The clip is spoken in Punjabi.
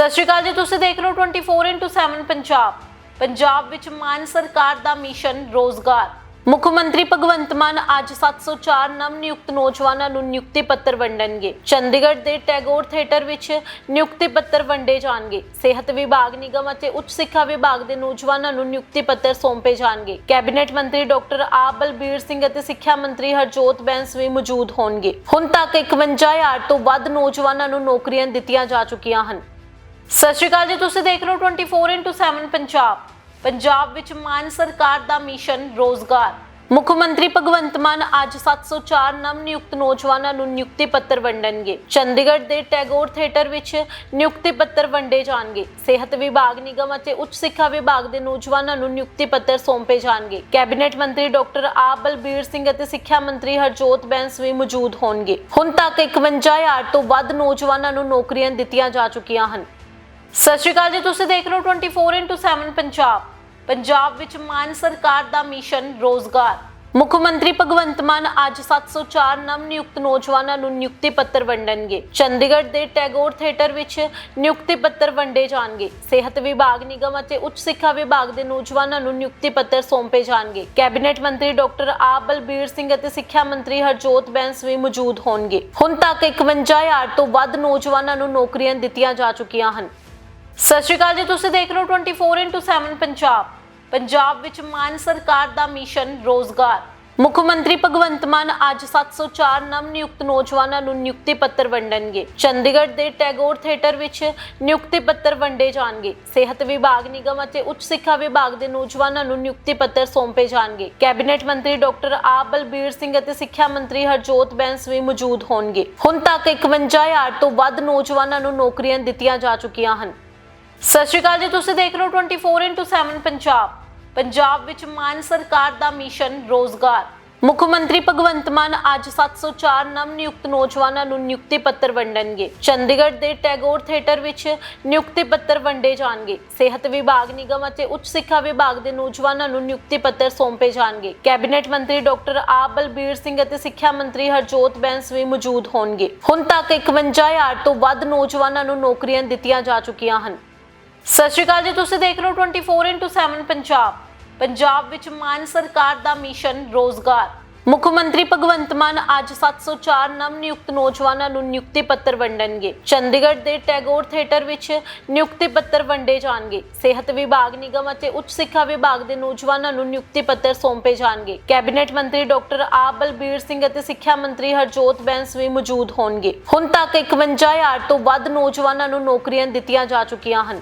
ਸਤਿ ਸ਼੍ਰੀ ਅਕਾਲ ਜੀ, ਤੁਸੀਂ ਦੇਖ ਰਹੇ ਹੋ 24/7 ਪੰਜਾਬ। ਪੰਜਾਬ ਵਿੱਚ ਮਾਨ ਸਰਕਾਰ ਦਾ ਮਿਸ਼ਨ ਰੋਜ਼ਗਾਰ। ਮੁੱਖ ਮੰਤਰੀ ਭਗਵੰਤ ਮਾਨ ਅੱਜ 704 ਨਵ ਨਿਯੁਕਤ ਨੌਜਵਾਨਾਂ ਨੂੰ ਨਿਯੁਕਤੀ ਪੱਤਰ ਵੰਡਣਗੇ। ਚੰਡੀਗੜ੍ਹ ਦੇ ਟੈਗੋਰ ਥੀਏਟਰ ਵਿੱਚ ਨਿਯੁਕਤੀ ਪੱਤਰ ਵੰਡੇ ਜਾਣਗੇ। ਸਿਹਤ ਵਿਭਾਗ ਨਿਗਮ ਅਤੇ ਉੱਚ ਸਿੱਖਿਆ ਵਿਭਾਗ ਦੇ ਨੌਜਵਾਨਾਂ ਨੂੰ ਨਿਯੁਕਤੀ ਪੱਤਰ ਸੌਂਪੇ ਜਾਣਗੇ। ਕੈਬਨਿਟ ਮੰਤਰੀ ਡਾਕਟਰ ਆਪ ਬਲਬੀਰ ਸਿੰਘ ਅਤੇ ਸਿੱਖਿਆ ਮੰਤਰੀ ਹਰਜੋਤ ਬੈਂਸ ਵੀ ਮੌਜੂਦ ਹੋਣਗੇ। ਹੁਣ ਤੱਕ 51000 ਤੋਂ ਵੱਧ ਨੌਜਵਾਨਾਂ ਨੂੰ ਨੌਕਰੀਆਂ ਦਿੱਤੀਆਂ ਜਾ ਚੁੱਕੀਆਂ ਹਨ। ਸਤਿ ਸ਼੍ਰੀ ਅਕਾਲ ਜੀ, ਤੁਸੀਂ ਦੇਖ ਰਹੇ ਹੋ 24/7 ਪੰਜਾਬ। ਪੰਜਾਬ ਵਿੱਚ ਮਾਨ ਸਰਕਾਰ ਦਾ ਮਿਸ਼ਨ ਰੋਜ਼ਗਾਰ। ਮੁੱਖ ਮੰਤਰੀ ਭਗਵੰਤ ਮਾਨ ਅੱਜ 704 ਨਵ ਨਿਯੁਕਤ ਨੌਜਵਾਨਾਂ ਨੂੰ ਨਿਯੁਕਤੀ ਪੱਤਰ ਵੰਡਣਗੇ। ਚੰਡੀਗੜ੍ਹ ਦੇ ਟੈਗੋਰ ਥੀਏਟਰ ਵਿੱਚ ਨਿਯੁਕਤੀ ਪੱਤਰ ਵੰਡੇ ਜਾਣਗੇ। ਸਿਹਤ ਵਿਭਾਗ, ਨਿਗਮ ਅਤੇ ਉੱਚ ਸਿੱਖਿਆ ਵਿਭਾਗ ਦੇ ਨੌਜਵਾਨਾਂ ਨੂੰ ਨਿਯੁਕਤੀ ਪੱਤਰ ਸੌਂਪੇ ਜਾਣਗੇ। ਕੈਬਨਿਟ ਮੰਤਰੀ ਡਾਕਟਰ ਆਪ ਬਲਬੀਰ ਸਿੰਘ ਅਤੇ ਸਿੱਖਿਆ ਮੰਤਰੀ ਹਰਜੋਤ ਬੈਂਸ ਵੀ ਮੌਜੂਦ ਹੋਣਗੇ। ਹੁਣ ਤੱਕ 51000 ਤੋਂ ਵੱਧ ਨੌਜਵਾਨਾਂ ਨੂੰ ਨੌਕਰੀਆਂ ਦਿੱਤੀਆਂ ਜਾ ਚੁੱਕੀਆਂ ਹਨ। ਸਤਿ ਸ਼੍ਰੀ ਅਕਾਲ ਜੀ, ਤੁਸੀਂ ਦੇਖ ਰਹੇ ਹੋ 24/7 ਪੰਜਾਬ। ਪੰਜਾਬ ਵਿੱਚ ਮਾਨ ਸਰਕਾਰ ਦਾ ਮਿਸ਼ਨ ਰੋਜ਼ਗਾਰ। ਮੁੱਖ ਮੰਤਰੀ ਭਗਵੰਤ ਮਾਨ ਅੱਜ 704 ਨਵ ਨਿਯੁਕਤ ਨੌਜਵਾਨਾਂ ਨੂੰ ਨਿਯੁਕਤੀ ਪੱਤਰ ਵੰਡਣਗੇ। ਚੰਡੀਗੜ੍ਹ ਦੇ ਟੈਗੋਰ ਥੀਏਟਰ ਵਿੱਚ ਨਿਯੁਕਤੀ ਪੱਤਰ ਵੰਡੇ ਜਾਣਗੇ। ਸਿਹਤ ਵਿਭਾਗ ਨਿਗਮ ਅਤੇ ਉੱਚ ਸਿੱਖਿਆ ਵਿਭਾਗ ਦੇ ਨੌਜਵਾਨਾਂ ਨੂੰ ਨਿਯੁਕਤੀ ਪੱਤਰ ਸੌਂਪੇ ਜਾਣਗੇ। ਕੈਬਨਿਟ ਮੰਤਰੀ ਡਾਕਟਰ ਆਪ ਬਲਬੀਰ ਸਿੰਘ ਅਤੇ ਸਿੱਖਿਆ ਮੰਤਰੀ ਹਰਜੋਤ ਬੈਂਸ ਵੀ ਮੌਜੂਦ ਹੋਣਗੇ। ਹੁਣ ਤੱਕ 51000 ਤੋਂ ਵੱਧ ਨੌਜਵਾਨਾਂ ਨੂੰ ਨੌਕਰੀਆਂ ਦਿੱਤੀਆਂ ਜਾ ਚੁੱਕੀਆਂ ਹਨ। ਸਤਿ ਸ਼੍ਰੀ ਅਕਾਲ ਜੀ, ਤੁਸੀਂ ਦੇਖ ਰਹੇ ਹੋ 24/7 ਪੰਜਾਬ। ਪੰਜਾਬ ਵਿੱਚ ਮਾਨ ਸਰਕਾਰ ਦਾ ਮਿਸ਼ਨ ਰੋਜ਼ਗਾਰ। ਮੁੱਖ ਮੰਤਰੀ ਭਗਵੰਤ ਮਾਨ ਅੱਜ 704 ਨਵ ਨਿਯੁਕਤ ਨੌਜਵਾਨਾਂ ਨੂੰ ਨਿਯੁਕਤੀ ਪੱਤਰ ਵੰਡਣਗੇ। ਚੰਡੀਗੜ੍ਹ ਦੇ ਟੈਗੋਰ ਥੀਏਟਰ ਵਿੱਚ ਨਿਯੁਕਤੀ ਪੱਤਰ ਵੰਡੇ ਜਾਣਗੇ। ਸਿਹਤ ਵਿਭਾਗ ਨਿਗਮ ਅਤੇ ਉੱਚ ਸਿੱਖਿਆ ਵਿਭਾਗ ਦੇ ਨੌਜਵਾਨਾਂ ਨੂੰ ਨਿਯੁਕਤੀ ਪੱਤਰ ਸੌਂਪੇ ਜਾਣਗੇ। ਕੈਬਨਿਟ ਮੰਤਰੀ ਡਾਕਟਰ ਆਪ ਬਲਬੀਰ ਸਿੰਘ ਅਤੇ ਸਿੱਖਿਆ ਮੰਤਰੀ ਹਰਜੋਤ ਬੈਂਸ ਵੀ ਮੌਜੂਦ ਹੋਣਗੇ। ਹੁਣ ਤੱਕ 51000 ਤੋਂ ਵੱਧ ਨੌਜਵਾਨਾਂ ਨੂੰ ਨੌਕਰੀਆਂ ਦਿੱਤੀਆਂ ਜਾ ਚੁੱਕੀਆਂ ਹਨ। ਸਤਿ ਸ਼੍ਰੀ ਅਕਾਲ ਜੀ, ਤੁਸੀਂ ਦੇਖ ਰਹੇ ਹੋ 24/7 ਪੰਜਾਬ। ਪੰਜਾਬ ਵਿੱਚ ਮਾਨ ਸਰਕਾਰ ਦਾ ਮਿਸ਼ਨ ਰੋਜ਼ਗਾਰ। ਮੁੱਖ ਮੰਤਰੀ ਭਗਵੰਤ ਮਾਨ ਅੱਜ 704 ਨਵ ਨਿਯੁਕਤ ਨੌਜਵਾਨਾਂ ਨੂੰ ਨਿਯੁਕਤੀ ਪੱਤਰ ਵੰਡਣਗੇ। ਚੰਡੀਗੜ੍ਹ ਦੇ ਟੈਗੋਰ ਥੀਏਟਰ ਵਿੱਚ ਨਿਯੁਕਤੀ ਪੱਤਰ ਵੰਡੇ ਜਾਣਗੇ। ਸਿਹਤ ਵਿਭਾਗ, ਨਿਗਮ ਅਤੇ ਉੱਚ ਸਿੱਖਿਆ ਵਿਭਾਗ ਦੇ ਨੌਜਵਾਨਾਂ ਨੂੰ ਨਿਯੁਕਤੀ ਪੱਤਰ ਸੌਂਪੇ ਜਾਣਗੇ। ਕੈਬਨਿਟ ਮੰਤਰੀ ਡਾਕਟਰ ਆਪ ਬਲਬੀਰ ਸਿੰਘ ਅਤੇ ਸਿੱਖਿਆ ਮੰਤਰੀ ਹਰਜੋਤ ਬੈਂਸ ਵੀ ਮੌਜੂਦ ਹੋਣਗੇ। ਹੁਣ ਤੱਕ 51000 ਤੋਂ ਵੱਧ ਨੌਜਵਾਨਾਂ ਨੂੰ ਨੌਕਰੀਆਂ ਦਿੱਤੀਆਂ ਜਾ ਚੁੱਕੀਆਂ ਹਨ। ਸਤਿ ਸ਼੍ਰੀ ਅਕਾਲ ਜੀ, ਤੁਸੀਂ ਦੇਖ ਰਹੇ ਹੋ 24/7 ਪੰਜਾਬ। ਪੰਜਾਬ ਵਿੱਚ ਮਾਨ ਸਰਕਾਰ ਦਾ ਮਿਸ਼ਨ ਰੋਜ਼ਗਾਰ। ਮੁੱਖ ਮੰਤਰੀ ਭਗਵੰਤ ਮਾਨ ਅੱਜ 704 ਨਵ ਨਿਯੁਕਤ ਨੌਜਵਾਨਾਂ ਨੂੰ ਨਿਯੁਕਤੀ ਪੱਤਰ ਵੰਡਣਗੇ। ਚੰਡੀਗੜ੍ਹ ਦੇ ਟੈਗੋਰ ਥੀਏਟਰ ਵਿੱਚ ਨਿਯੁਕਤੀ ਪੱਤਰ ਵੰਡੇ ਜਾਣਗੇ। ਸਿਹਤ ਵਿਭਾਗ ਨਿਗਮ ਅਤੇ ਉੱਚ ਸਿੱਖਿਆ ਵਿਭਾਗ ਦੇ ਨੌਜਵਾਨਾਂ ਨੂੰ ਨਿਯੁਕਤੀ ਪੱਤਰ ਸੌਂਪੇ ਜਾਣਗੇ। ਕੈਬਨਿਟ ਮੰਤਰੀ ਡਾਕਟਰ ਆਪ ਬਲਬੀਰ ਸਿੰਘ ਅਤੇ ਸਿੱਖਿਆ ਮੰਤਰੀ ਹਰਜੋਤ ਬੈਂਸ ਵੀ ਮੌਜੂਦ ਹੋਣਗੇ। ਹੁਣ ਤੱਕ 51000 ਤੋਂ ਵੱਧ ਨੌਜਵਾਨਾਂ ਨੂੰ ਨੌਕਰੀਆਂ ਦਿੱਤੀਆਂ ਜਾ ਚੁੱਕੀਆਂ ਹਨ।